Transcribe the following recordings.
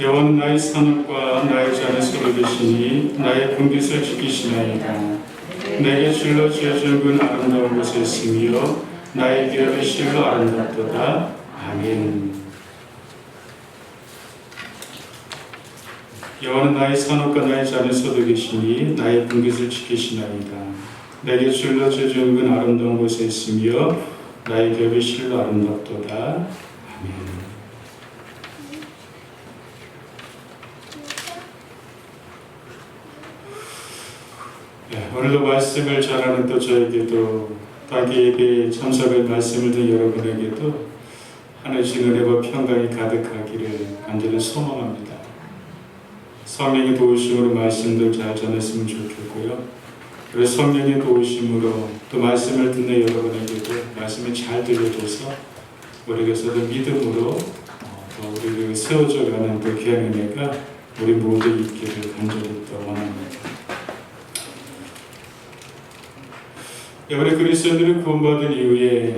여호와는 나의 산업과 나의 서로 계시니 나의 분깃을 지키시나이다. 내게 줄로 지어준 군 아름다운 곳에 있으며 나의 기업이 실로 아름답도다. 아멘. 여호와는 나의 산업과 나의 서도 계시니 나의 분깃을 지키시나이다. 내게 줄로 지어준 군 아름다운 곳에 있으며 나의 기업이 실로 아름답도다. 아멘. 네, 오늘도 말씀을 전하는 또 저에게도 따기 예배에 참석할 말씀을 듣는 여러분에게도 하늘신 은혜와 평강이 가득하기를 간절히 소망합니다. 성령의 도우심으로 말씀들 잘 전했으면 좋겠고요. 그리고 성령의 도우심으로 또 말씀을 듣는 여러분에게도 말씀이 잘 들려줘서 우리에게서도 믿음으로 어, 또 우리를 세워져가는 또 귀한 은혜가 우리 모두 있기를 간절히 또 원합니다. 예, 우리 그리스도인들이 구원받은 이후에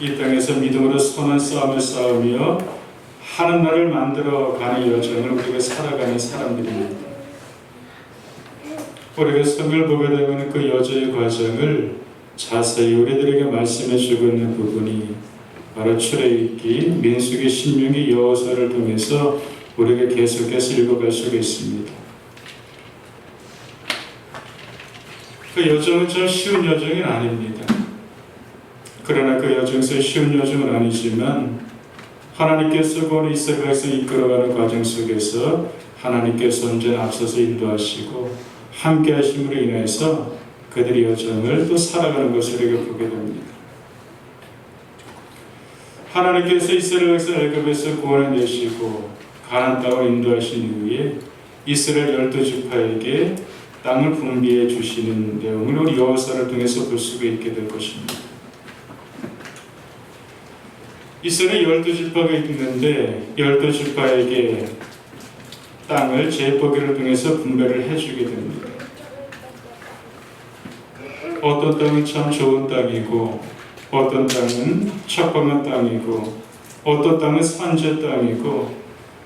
이 땅에서 믿음으로 선한 싸움을 싸우며 하는 날을 만들어 가는 여정을 우리가 살아가는 사람들입니다. 우리가 성을 보게 되면 그 여정의 과정을 자세히 우리들에게 말씀해 주고 있는 부분이 바로 출애굽기, 민수기, 신명기, 여호수아를 통해서 우리가 계속해서 읽어갈 수가 있습니다. 그 여정은 좀 쉬운 여정이 아닙니다. 그러나 그 여정에서 쉬운 여정은 아니지만 하나님께서 그 이스라엘 백성 이끌어가는 과정 속에서 하나님께서 언제나 앞서서 인도하시고 함께 하심으로 인해서 그들의 여정을 또 살아가는 것을 우리가 보게 됩니다. 하나님께서 이스라엘 백성 애굽에서 구원해내시고 가나안 땅으로 인도하신 이후에 이스라엘 열두 지파에게 땅을 분비해 주시는 내용을 우리 여호사를 통해서 볼 수가 있게 될 것입니다. 이스라엘 열두 지파가 있는데 열두 지파에게 땅을 제법기를 통해서 분배를 해주게 됩니다. 어떤 땅은 참 좋은 땅이고 어떤 땅은 척박한 땅이고 어떤 땅은 산재 땅이고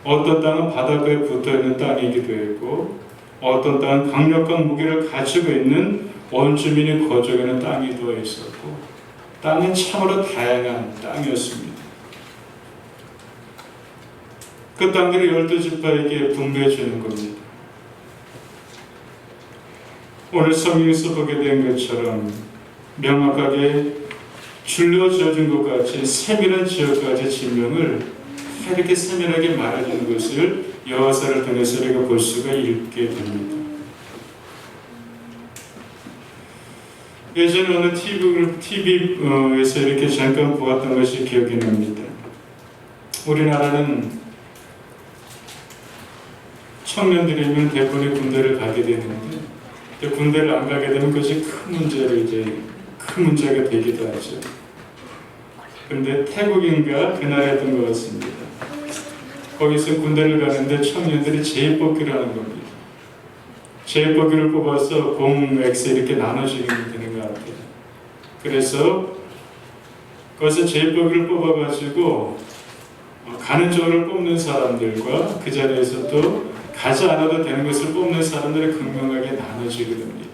어떤 땅은 바닷가에 붙어있는 땅이기도 하고 어떤 땅은 강력한 무기를 가지고 있는 원주민이 거주하는 땅이 되어 있었고 땅은 참으로 다양한 땅이었습니다. 그 땅들을 열두 지파에게 분배해 주는 겁니다. 오늘 성경에서 보게 된 것처럼 명확하게 줄려 지어준 것 같이 세밀한 지역까지 지명을 이렇게 세밀하게 말해주는 것을 여호사를 통해서 우리가 볼 수가 있게 됩니다. 예전에 어느 TV에서 이렇게 잠깐 보았던 것이 기억이 납니다. 우리나라는 청년들이면 대부분이 군대를 가게 되는데 군대를 안 가게 되면 그것이 큰 문제로 이제 큰 문제가 되기도 하죠. 그런데 태국인가 그날 했던 것 같습니다. 거기서 군대를 가는데 청년들이 제일뽑기를 하는 겁니다. 제일뽑기를 뽑아서 공, X 이렇게 나눠주게 되는 것 같아요. 그래서 거기서 제일뽑기를 뽑아가지고 가는 쪽을 뽑는 사람들과 그 자리에서 또 가지 않아도 되는 것을 뽑는 사람들이 극명하게 나눠지게 됩니다.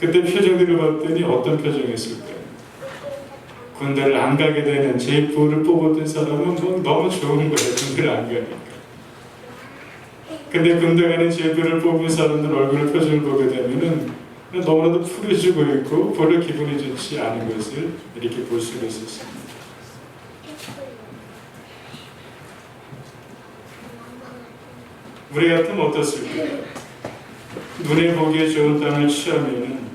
그때 표정들을 봤더니 어떤 표정이었을까요? 군대를 안 가게 되는 제9를 뽑았던 사람은 뭐 너무 좋은 거예요. 군대를 안 가니까. 근데 군대 가는 제9를 뽑은 사람들 얼굴 표정을 보게 되면은 너무나도 푸려지고 있고 별로 기분이 좋지 않은 것을 이렇게 볼 수가 있었습니다. 우리 같으면 어떻습니까? 눈에 보기에 좋은 땅을 취하면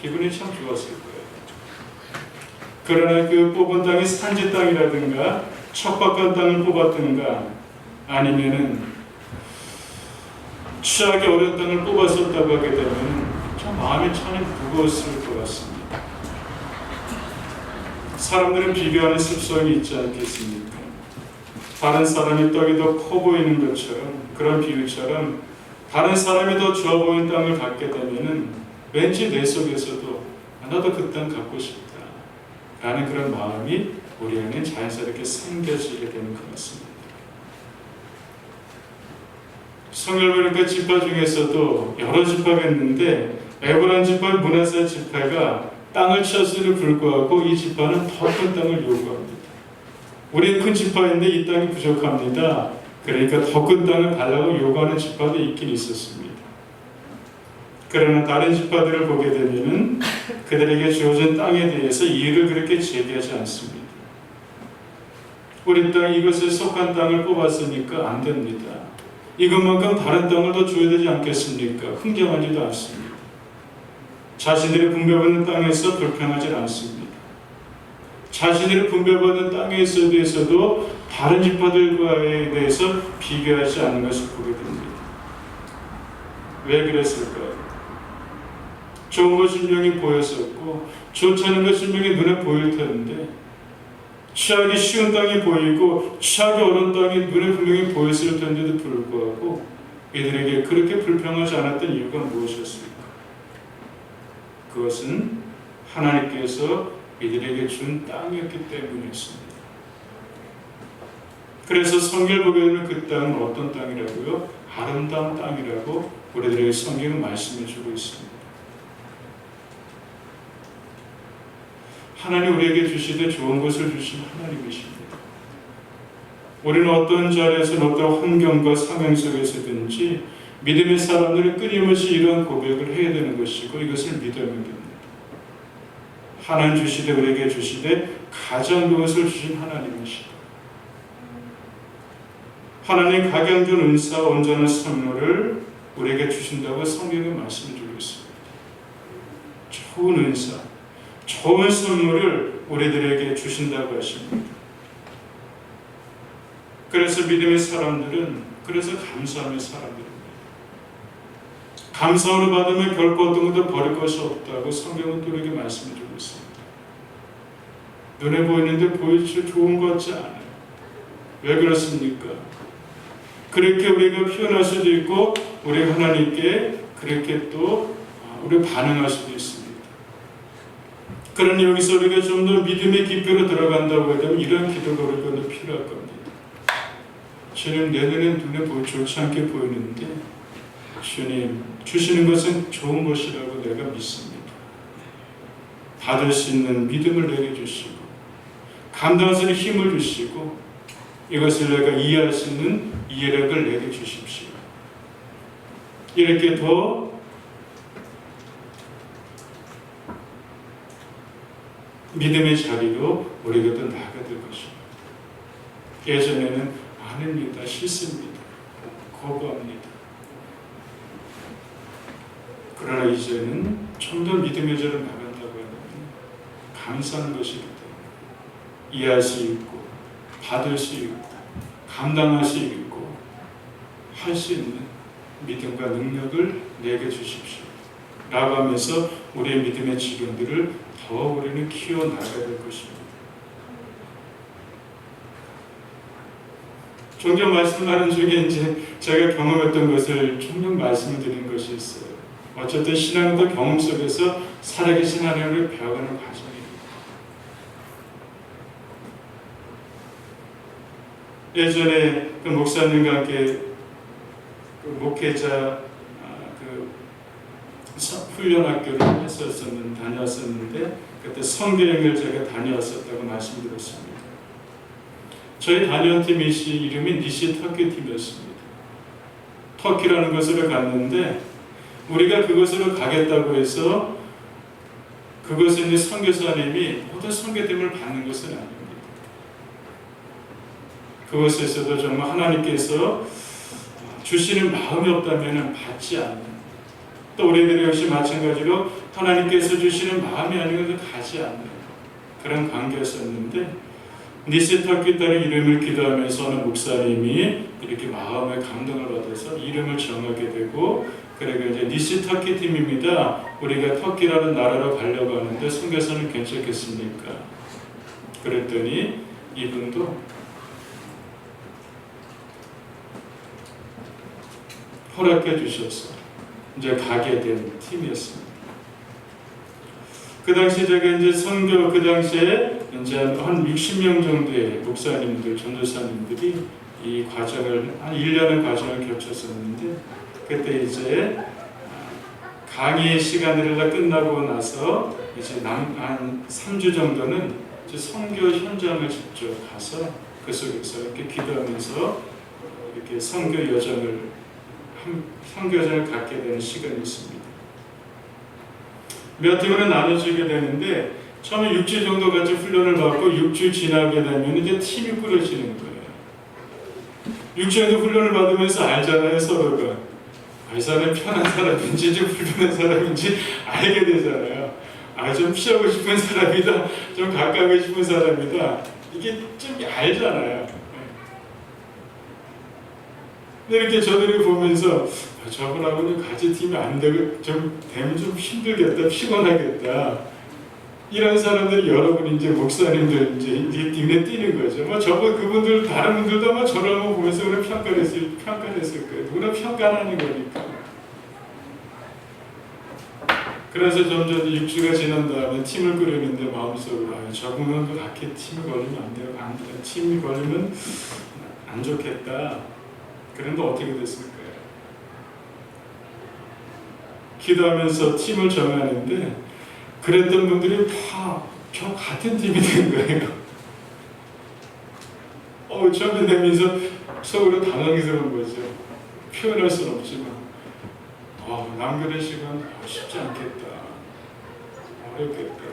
기분이 참 좋았을 거예요. 그러나 그 뽑은 땅이 산지 땅이라든가 척박한 땅을 뽑았든가 아니면은 취하기 어려운 땅을 뽑았었다고 하게 되면 참 마음이 참 무거웠을 것 같습니다. 사람들은 비교하는 습성이 있지 않겠습니까? 다른 사람이 떡이 더 커 보이는 것처럼 그런 비유처럼 다른 사람이 더 좋아 보이는 땅을 갖게 되면은 왠지 내 속에서도 나도 그 땅 갖고 싶다 라는 그런 마음이 우리 안에 자연스럽게 생겨지게 되는 것 같습니다. 성결 보니까 지파 중에서도 여러 지파가 있는데 에브란 지파, 문하세 지파가 땅을 쳤음에도 불구하고 이 지파는 더 큰 땅을 요구합니다. 우리는 큰 지파인데 이 땅이 부족합니다. 그러니까 더 큰 땅을 달라고 요구하는 지파도 있긴 있었습니다. 그러나 다른 지파들을 보게 되면은 그들에게 주어진 땅에 대해서 이의를 그렇게 제기하지 않습니다. 우리 땅 이것에 속한 땅을 뽑았으니까 안 됩니다. 이것만큼 다른 땅을 더 줘야 되지 않겠습니까? 흥정하지도 않습니다. 자신들이 분배받는 땅에서 불평하지 않습니다. 자신들이 분배받는 땅에 대해서도 다른 지파들과에 대해서 비교하지 않는 것을 보게 됩니다. 왜 그랬을까요? 좋은 것이 분명히 보였었고 좋지 않은 것이 분명히 눈에 보일 텐데 취하기 쉬운 땅이 보이고 취하기 어려운 땅이 눈에 분명히 보였을 텐데도 불구하고 이들에게 그렇게 불평하지 않았던 이유가 무엇이었습니까? 그것은 하나님께서 이들에게 준 땅이었기 때문이었습니다. 그래서 성경을 보게 되면 그 땅은 어떤 땅이라고요? 아름다운 땅이라고 우리들에게 성경은 말씀해 주고 있습니다. 하나님 우리에게 주시되 좋은 것을 주신 하나님이십니다. 우리는 어떤 자리에서 어떤 환경과 상황 속에서든지 믿음의 사람들은 끊임없이 이러한 고백을 해야 되는 것이고 이것을 믿어야 됩니다. 하나님 주시되 우리에게 주시되 가장 그것을 주신 하나님이시다. 하나님 준 은사와 온전한 선물을 우리에게 주신다고 성경에 말씀해 주고 있습니다. 좋은 은사, 좋은 선물을 우리들에게 주신다고 하십니다. 그래서 믿음의 사람들은 그래서 감사함의 사람들입니다. 감사함을 받으면 결코 어떤 것도 버릴 것이 없다고 성경은 또 우리에게 말씀해 주고 있습니다. 눈에 보이는데 보이지 좋은 것 같지 않아요. 왜 그렇습니까? 그렇게 우리가 표현할 수도 있고 우리 하나님께 그렇게 또 우리 반응할 수도 있습니다. 그러니 여기서 우리가 좀 더 믿음의 깊이로 들어간다고 하면 이런 기도가 우리가 필요할 겁니다. 주님 내 눈에 눈에 좋지 않게 보이는데 주님 주시는 것은 좋은 것이라고 내가 믿습니다. 받을 수 있는 믿음을 내게 주시고 있는 힘을 주시고 이것을 내가 이해할 수 있는 이해력을 내게 주십시오. 이렇게 더 믿음의 자리로 우리가 더 나아가 될 것입니다. 예전에는 아닙니다. 싫습니다. 거부합니다. 그러나 이제는 좀 더 믿음의 자리로 나간다고 하면 감사하는 것이기 이해할 수 있고 받을 수 있고 감당할 수 있고 할 수 있는 믿음과 능력을 내게 주십시오. 라고 하면서 우리의 믿음의 지경들을 더 우리는 키워 나가야 될 것입니다. 종종 말씀하는 중에 이제 제가 경험했던 것을 종종 말씀을 드리는 것이 있어요. 어쨌든 신앙도 경험 속에서 살아계신 하나님을 배워가는 과정입니다. 예전에 그 목사님과 함께 그 목회자 훈련 학교를 했었었는 다녔었는데 그때 성교행을 제가 다녀왔었다고 말씀드렸습니다. 저희 다녀온 팀이 이름이 니시 터키 팀이었습니다. 터키라는 곳으로 갔는데 우리가 그곳으로 가겠다고 해서 그것에 있는 선교사님이 모든 선교팀을 받는 것은 아닙니다. 그것에서도 정말 하나님께서 주시는 마음이 없다면 받지 않는 또 우리들의 역시 마찬가지로 하나님께서 주시는 마음이 아니면 가지 않는 그런 관계였었는데 딸의 이름을 기도하면서 어느 목사님이 이렇게 마음의 감동을 받아서 이름을 정하게 되고 그리고 이제 니시터키 팀입니다. 우리가 터키라는 나라로 가려고 하는데 선교사는 괜찮겠습니까? 그랬더니 이분도 허락해 주셔서 이제 가게 된 팀이었습니다. 그 당시 제가 이제 선교 그 당시에 이제 한 60명 정도의 목사님들, 전도사님들이 이 과정을 한 1년의 과정을 겹쳤었는데 그때 이제 강의 시간들이 다 끝나고 나서 이제 남, 한 3주 정도는 이제 선교 현장을 직접 가서 그 속에서 이렇게 기도하면서 이렇게 선교 여정을 한- 선교 여정을 갖게 되는 시간이 있습니다. 몇 팀으로 나눠지게 되는데 처음에 6주 정도 같이 훈련을 받고 6주 지나게 되면 이제 팀이 꾸려지는 거예요. 6주 정도 훈련을 받으면서 알잖아요 서로가. 아, 이 사람이 편한 사람인지 좀 불편한 사람인지 알게 되잖아요. 아, 좀 피하고 싶은 사람이다. 좀 가까이 싶은 사람이다. 이게 좀 알잖아요. 이렇게 저들이 보면서 아, 저분하고는 같이 팀이 안 되고 좀 되면 좀 힘들겠다, 피곤하겠다. 이런 사람들이 여러분 이제 목사님들 이제 눈에 띄는 거죠. 뭐 저분 그분들 다른 분들도 아마 저를 한번 보면서 그런 평가를 했을 평가를 했을 거예요. 누구나 평가하는 거니까. 그래서 점점 6주가 지난 다음에 팀을 꾸렸는데 마음속으로 아, 저분은 그 같게 팀이 걸리면 안 돼요. 안 돼. 팀이 걸리면 안 좋겠다. 그런데 어떻게 됐을까요? 기도하면서 팀을 정하는데 그랬던 분들이 다 저 같은 팀이 된 거예요. 어, 처음에 되면서 속으로 당황스러운 거죠. 표현할 수는 없지만, 어, 남겨의 시간 어, 쉽지 않겠다. 어렵겠다.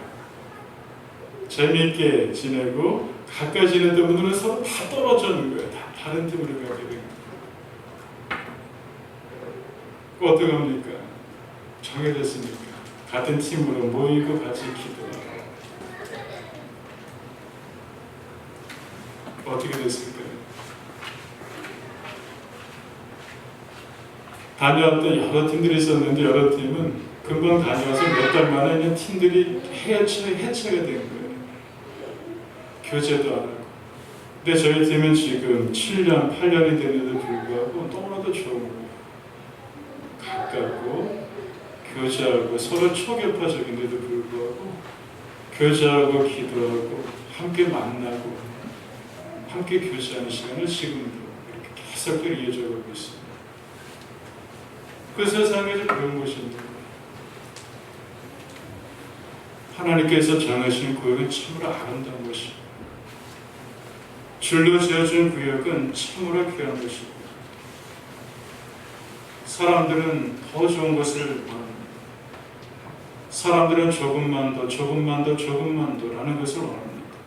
재미있게 지내고 가까이 지냈던 분들은 서로 다 떨어지는 거예요. 다 다른 팀으로 가게 되는 거예요. 어떻게 합니까? 정해졌으니까 같은 팀으로 모이고 같이 기도하고 어떻게 됐을까요? 다녀왔던 여러 팀들이 있었는데 여러 팀은 금방 다녀와서 몇 달 만에 그냥 팀들이 해체, 해체가 된 거예요. 교제도 안 하고. 근데 저희 팀은 지금 7년, 8년이 됐는데도 불구하고 너무나도 좋은 거예요. 교제하고 서로 초교파적인데도 불구하고 교제하고 기도하고 함께 만나고 함께 교제하는 시간을 지금도 이렇게 계속 이어져 가고 있습니다. 그 세상에서 그런 것입니다. 하나님께서 정하신 구역은 참으로 아름다운 것입니다. 줄로 지어준 구역은 참으로 귀한 것입니다. 사람들은 더 좋은 것을 원합니다. 사람들은 조금만 더, 조금만 더, 조금만 더라는 것을 원합니다.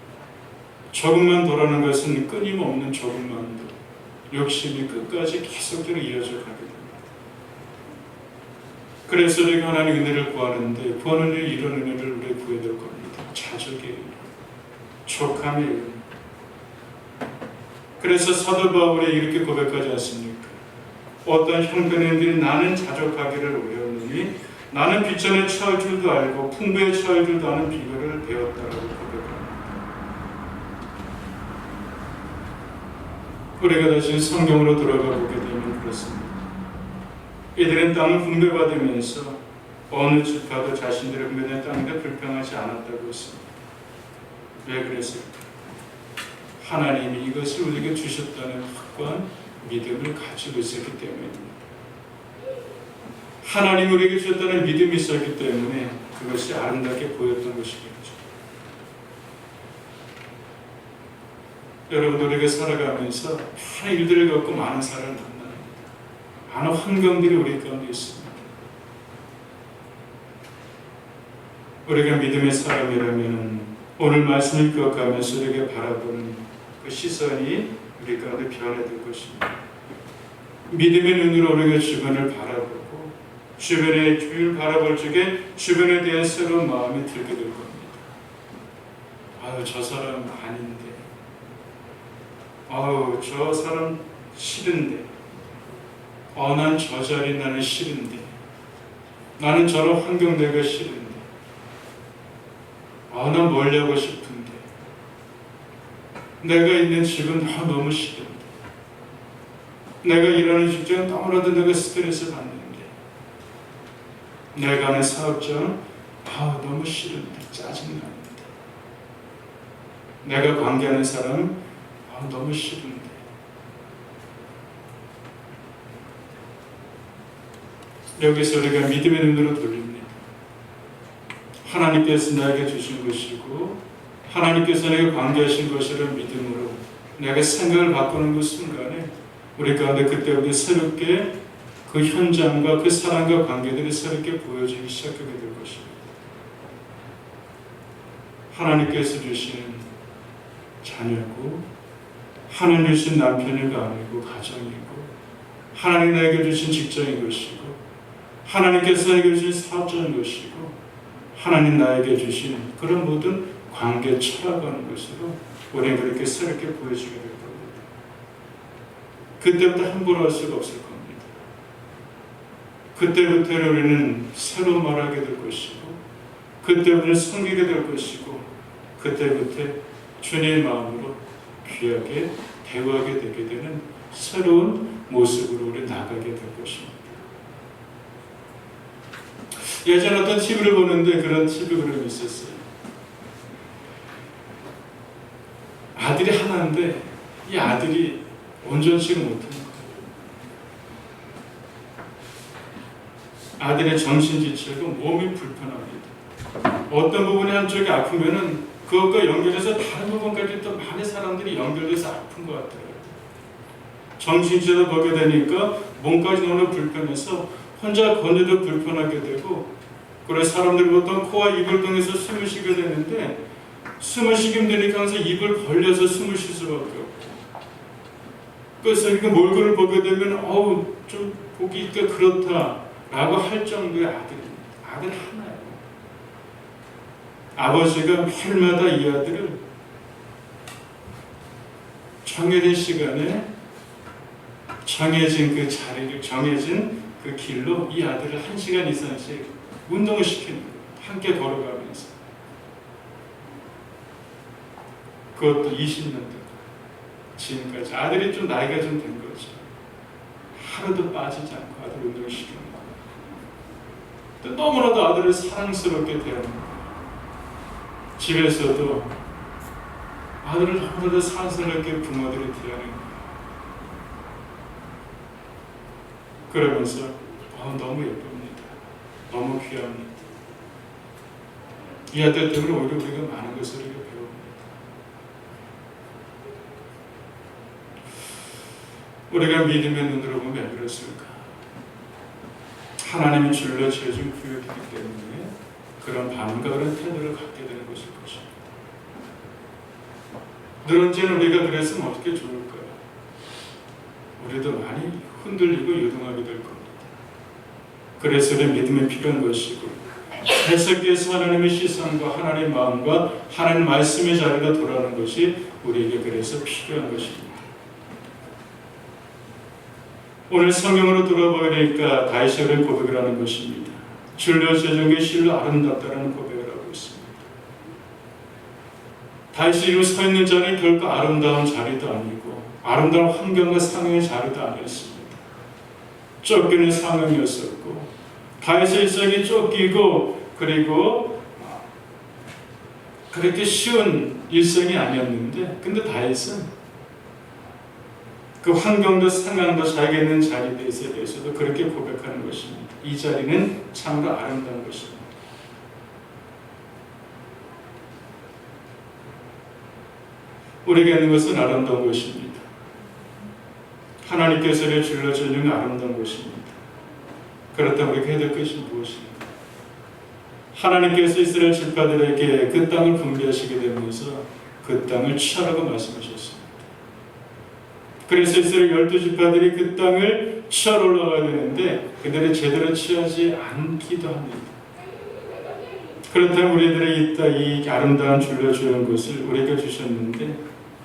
조금만 더라는 것은 끊임없는 조금만 더, 욕심이 끝까지 계속적으로 이어져 가게 됩니다. 그래서 우리가 하나님 은혜를 구하는데 구하는 일 이런 은혜를 우리 구해야 될 겁니다. 자족의 은혜, 족함의 은혜. 그래서 사도 바울이 이렇게 고백하지 않습니까? 어떤 형편인들이 나는 자족하기를 어려우니 나는 비천에 처할 줄도 알고 풍부에 처할 줄도 아는 비결을 고백합니다. 우리가 다시 성경으로 돌아가 보게 되면 그렇습니다. 이들은 땅을 분배받으면서 어느 지파도 자신들의 분배된 땅에 불평하지 않았다고 했습니다. 왜 그랬을까? 하나님이 이것을 우리에게 주셨다는 확고한 믿음을 가지고 있었기 때문입니다. 하나님 우리에게 주셨다는 믿음이 있었기 때문에 그것이 아름답게 보였던 것이겠죠. 여러분들 우리가 살아가면서 많은 일들을 겪고 많은 사람을 만납니다. 많은 환경들이 우리 가운데 있습니다. 우리가 믿음의 사람이라면 오늘 말씀을 기억하면서 우리에게 바라보는 그 시선이 우리 가운데 변해질 것입니다. 믿음의 눈으로 우리가 주변을 바라보고 주변의 주를 바라볼 적에 주변에 대한 새로운 마음이 들게 될 겁니다. 아유 저 사람 아닌데. 아우 저 사람 싫은데. 어난저 자리 나는 싫은데. 나는 저런 환경 내가 싫은데. 아난 멀리하고 싶은데. 내가 있는 집은 아, 너무 싫은데. 내가 일하는 직장은 너무나도 내가 스트레스 받는데 내간의 사업자는 아 너무 싫은데 짜증납니다. 내가 관계하는 사람 아 너무 싫은데 여기서 우리가 믿음의 눈으로 돌립니다. 하나님께서 나에게 주신 것이고 하나님께서 내게 관계하신 것이를 믿음으로 내가 생각을 바꾸는 그 순간에 우리 가운데 그때 우리 새롭게 그 현장과 그 사람과 관계들이 새롭게 보여지기 시작하게 될 것입니다. 하나님께서 주시는 자녀고 하나님 주신 남편이고 아니고 가정이고 하나님 나에게 주신 직장인 것이고 하나님께서 나에게 주신 사업자인 것이고 하나님 나에게 주신 그런 모든 관계 철학하는 것으로 우리는 그렇게 새롭게 보여지게 될 겁니다. 그때부터 함부로 할 수가 없을 겁니다. 그때부터 우리는 새로 말하게 될 것이고 그때부터 섬기게 될 것이고 그때부터 주님의 마음으로 귀하게 대화하게 되게 되는 새로운 모습으로 우리 나가게 될 것입니다. 예전 어떤 TV를 보는데 그런 TV 그림이 있었어요. 아들이 하나인데 이 아들이 온전치를 못하는 거예요. 아들의 정신 지체고 몸이 불편합니다. 어떤 부분이 한쪽이 아프면은 그것과 연결해서 다른 부분까지 또 많은 사람들이 연결돼서 아픈 것 같아요. 정신지체도 보게 되니까 몸까지 너무 불편해서 혼자 걷는데도 불편하게 되고 그래서 사람들이 보통 코와 입을 통해서 숨을 쉬게 되는데 숨을 쉬게 되니까 항상 입을 벌려서 숨을 쉴 수밖에 없고 그래서 이렇게 몰골을 보게 되면 어우 좀 보기가 그렇다 라고 할 정도의 아들입니다. 아들 하나예요. 아버지가 매일마다 이 아들을 정해진 시간에 정해진 그 자리를 정해진 그 길로 이 아들을 한 시간 이상씩 운동을 시키는 거예요. 함께 걸어가면서 그것도 20년 동안 지금까지 아들이 좀 나이가 좀 된 거죠. 하루도 빠지지 않고 아들 운동을 시키는 너무나도 아들을 사랑스럽게 대하는. 집에서도 아들을 너무나도 사랑스럽게 부모들이 대하는. 그러면서 어, 너무 예쁩니다. 너무 귀합니다. 이 아들 때문에 오히려 우리가 많은 것을 배웁니다. 우리가 믿음의 눈으로 보면 왜 그렇습니까? 하나님이 줄러 지어준 구역이기 때문에 그런 그런 태도를 갖게 되는 것일 것입니다. 늘 언제는 우리가 그랬으면 어떻게 좋을까요? 우리도 많이 흔들리고 유동하게 될 겁니다. 그래서 우리 믿음이 필요한 것이고 계속해서 하나님의 시선과 하나님의 마음과 하나님 말씀의 자리가 돌아오는 것이 우리에게 그래서 필요한 것입니다. 오늘 성경으로 돌아보니까 다이시를 고백을 하는 것입니다. 줄려 제정의 실로 아름답다라는 고백을 하고 있습니다. 다이시로 서 있는 자리는 결코 아름다운 자리도 아니고 아름다운 환경과 상황의 자리도 아니었습니다. 쫓기는 상황이었었고 다윗의 일생이 쫓기고 그리고 그렇게 쉬운 일생이 아니었는데 근데 다윗은 그 환경도 상황도 자기가 있는 자리에 대해서도 그렇게 고백하는 것입니다. 이 자리는 참으로 아름다운 것입니다. 우리가 있는 것은 아름다운 것입니다. 하나님께서 줄여주는 아름다운 것입니다. 그렇다면 우리가 해야 될 것이 무엇입니까? 하나님께서 이스라엘 집파들에게 그 땅을 분배하시게 되면서 그 땅을 취하라고 말씀하셨습니다. 그래서 이스라엘 열두 집파들이 그 땅을 취하러 올라가야 되는데 그들이 제대로 취하지 않기도 합니다. 그렇다면 우리들의 있다 이 아름다운 줄여주는 것을 우리가 주셨는데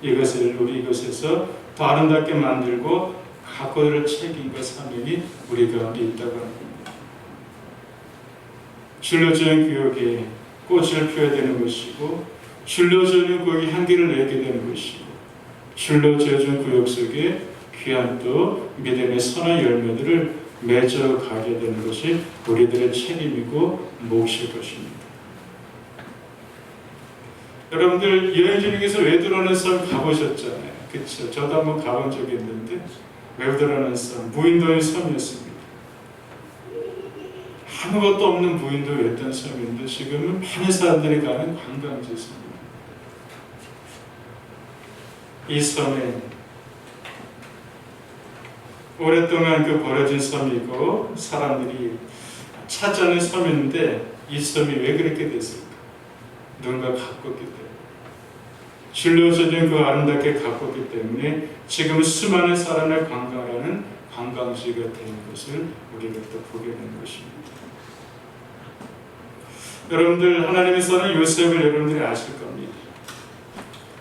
이것을 우리 이것에서 더 아름답게 만들고 각오를 책임과 사명이 우리 가운데 있다고 합니다. 줄여주는 교육에 꽃을 피워야 되는 것이고 줄여주는 구역이 향기를 내게 되는 것이고 줄여주는 구역 속에 귀한 또 믿음의 선한 열매들을 맺어 가게 되는 것이 우리들의 책임이고 몫일 것입니다. 여러분들 여행 중에서 외도라는 섬 가보셨잖아요. 그렇죠? 저도 한번 가본 적이 있는데 외도라는 섬 무인도의 섬이었습니다. 아무것도 없는 무인도였던 섬인데 지금은 많은 사람들이 가는 관광지 섬입니다. 이 섬에 오랫동안 그 버려진 섬이고 사람들이 찾자는 섬인데 이 섬이 왜 그렇게 됐을까? 누군가 가꿨기 때문에 줄려져진 그 아름답게 가꿨기 때문에 지금 수많은 사람을 관광하는 관광지가 된 것을 우리가 또 보게 되는 것입니다. 여러분들 하나님께서는 요셉을 여러분들이 아실 겁니다.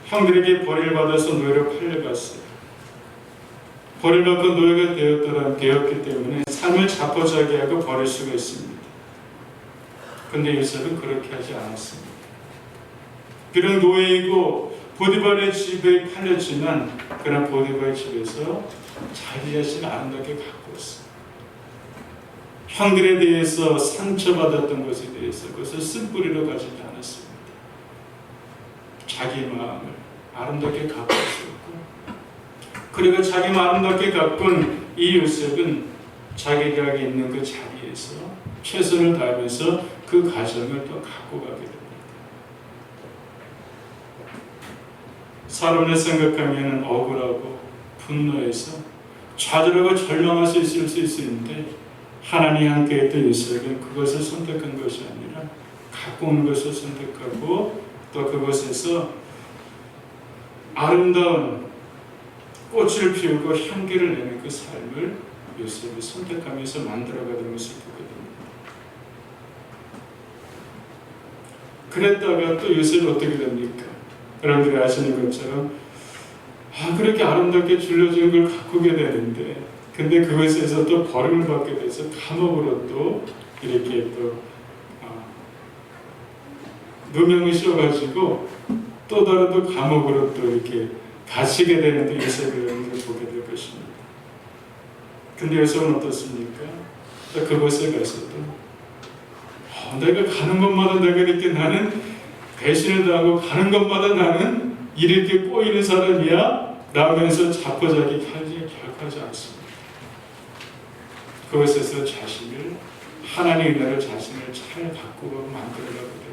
형들에게 벌을 받아서 노예로 팔려갔어요. 벌을 받고 노예가 되었더라 되었기 때문에 삶을 자포자기 하고 버릴 수가 있습니다. 근데 요셉은 그렇게 하지 않았습니다. 비록 노예이고 보디발의 집에 팔렸지만 그러나 보디발의 집에서 자기 자신을 아름답게 가꾸었어요. 형들에 대해서 상처받았던 것에 대해서 그것을 쓴뿌리로 않았습니다. 자기 마음을 아름답게 가꾸었고 그리고 자기 마음 아름답게 가꾼 이 요셉은 자기가 있는 그 자리에서 최선을 다하면서 그 가정을 또 갖고 가게 됩니다. 사람을 생각하면 억울하고 분노해서 좌절하고 절망할 수 있을 수 있는데 하나님 함께 했던 요셉은 그것을 선택한 것이 아니라 갖고 온 것을 선택하고 또 그것에서 아름다운 꽃을 피우고 향기를 내는 그 삶을 요셉이 선택하면서 만들어가는 것을 보게 됩니다. 그랬다가 또 요셉이 어떻게 됩니까? 여러분들이 아시는 것처럼 아 그렇게 아름답게 줄여준 걸 가꾸게 되는데 근데 그것에서 또 벌을 받게 돼서 감옥으로 또 이렇게 또 아, 누명을 씌워가지고 또 다른 또 감옥으로 또 이렇게 갇히게 되는 또 요셉을 여러분들이 보게 될 것입니다. 근데 요셉은 어떻습니까? 또 그곳에 가서도 어, 내가 가는 곳마다 내가 이렇게 나는 배신을 당하고 가는 곳마다 나는 이렇게 꼬이는 사람이야 라면서 자포자기 하지 결코 하지 않습니다. 그것에서 자신을 하나님의 은혜로 자신을 잘 바꾸고 만들어가게 되고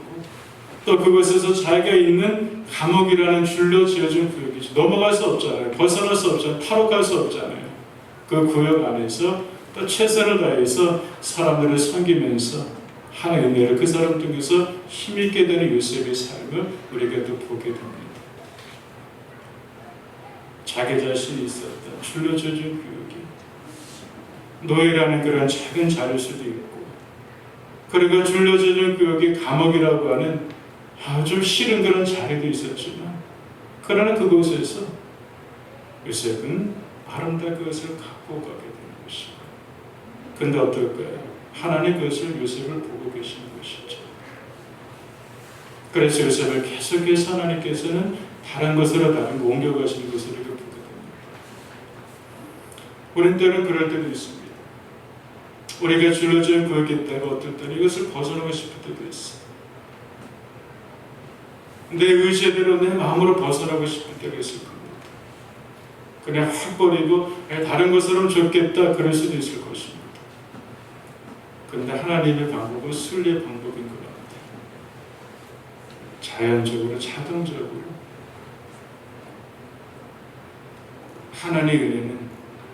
또 그것에서 자기가 있는 감옥이라는 줄로 지어진 구역이지 넘어갈 수 없잖아요. 벗어날 수 없잖아요. 탈옥할 수 없잖아요. 그 구역 안에서 또 최선을 다해서 사람들을 섬기면서 하나님의 은혜를 그 사람 통해서 힘있게 되는 요셉의 삶을 우리가 또 보게 됩니다. 자기 자신이 있었던 줄로 지어진 구역이 노예라는 그런 작은 자리일 수도 있고 그리고 줄여져진 그 여기 감옥이라고 하는 아주 싫은 그런 자리도 있었지만 그러나 그곳에서 요셉은 아름다운 그것을 갖고 가게 되는 것이고 근데 어떨까요? 하나님 그것을 요셉을 보고 계시는 것이죠. 그래서 요셉을 계속해서 하나님께서는 다른 것으로 다른 거 옮겨가시는 것을 이렇게 보게 됩니다. 우린 때는 그럴 때도 있습니다. 우리가 줄여진 구역이 있다가 어떨 때는 이것을 벗어나고 싶을 때도 있어. 내 의지대로 내 마음으로 벗어나고 싶을 때가 있을 겁니다. 그냥 확 버리고 다른 것으로 좋겠다 그럴 수도 있을 것입니다. 그런데 하나님의 방법은 순리의 방법인 것 같아요. 자연적으로 자동적으로 하나님의 은혜는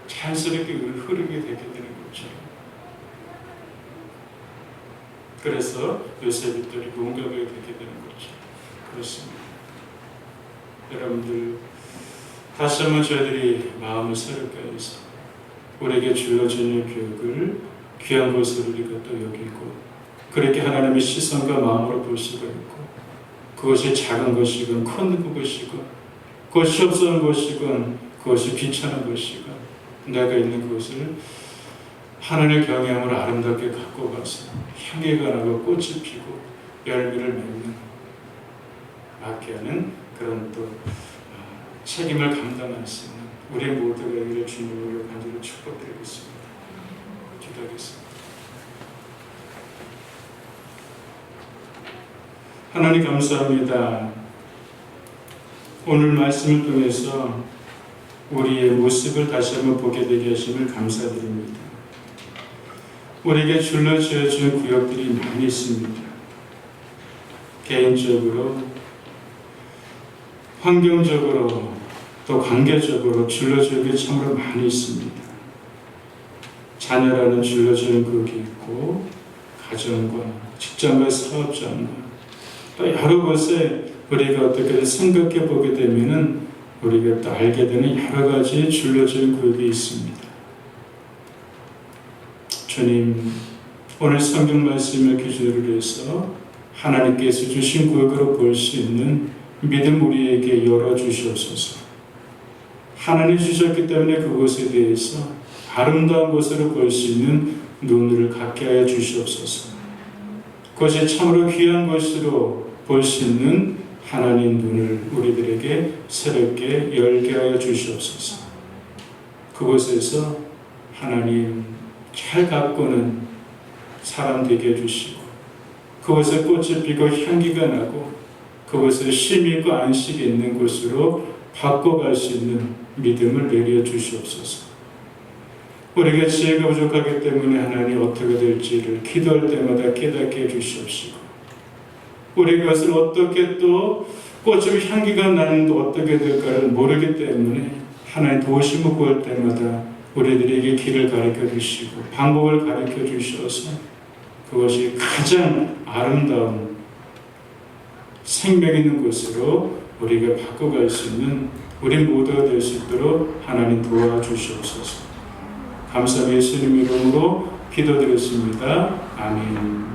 자연스럽게 흐르게 되게 되는 거죠. 그래서 요셉이 또 옮겨가게 되게 되는 거죠. 그렇습니다. 여러분들 다시 한번 저희들이 마음을 새롭게 해서 우리에게 주어지는 교육을 귀한 것으로 우리가 또 여기고 그렇게 하나님의 시선과 마음으로 볼 수가 있고 그것이 작은 것이건 큰 것이건 그것이 없어는 것이건 그것이 귀찮은 것이건 내가 있는 그것을 하늘의 경향으로 아름답게 갖고 가서 향기가 나고 꽃이 피고 열매를 맺는 맞게 하는 그런 또 어, 책임을 감당할 수 있는 우리 이를 주님으로 간절히 축복드리겠습니다. 기도하겠습니다. 하나님 감사합니다. 오늘 말씀을 통해서 우리의 모습을 다시 한번 보게 되게 하심을 감사드립니다. 우리에게 줄로 지어준 구역들이 많이 있습니다. 개인적으로, 환경적으로, 또 관계적으로 지은 게 참으로 많이 있습니다. 자녀라는 지은 구역이 있고, 가정과 직장과 사업장과 또 여러 곳에 우리가 어떻게 생각해 보게 되면은 우리가 또 알게 되는 여러 가지 지은 구역이 있습니다. 주님, 오늘 성경 말씀을 기준으로 해서 하나님께서 주신 구역으로 볼 수 있는 믿음 우리에게 열어 주시옵소서. 하나님 주셨기 때문에 그곳에 대해서 아름다운 것으로 볼 수 있는 눈을 갖게 하여 주시옵소서. 그것이 참으로 귀한 것으로 볼 수 있는 하나님 눈을 우리들에게 새롭게 열게 하여 주시옵소서. 그곳에서 하나님 잘 가꾸는 사람 되게 해주시고 그곳에 꽃이 피고 향기가 나고 쉼이 있고 안식이 있는 곳으로 바꿔갈 수 있는 믿음을 내려 주시옵소서. 우리가 지혜가 부족하기 때문에 하나님 어떻게 될지를 기도할 때마다 깨닫게 해주시옵시고 우리 그것을 어떻게 또 꽃이 향기가 나는데 어떻게 될까를 모르기 때문에 하나님 도우심을 구할 때마다 우리들에게 길을 가르쳐 주시고 방법을 가르쳐 주셔서 그것이 가장 아름다운 생명 있는 곳으로 우리가 바꿔갈 수 있는 우리 모두가 될 수 있도록 하나님 도와주시옵소서. 감사의 예수님 이름으로 기도드렸습니다. 아멘.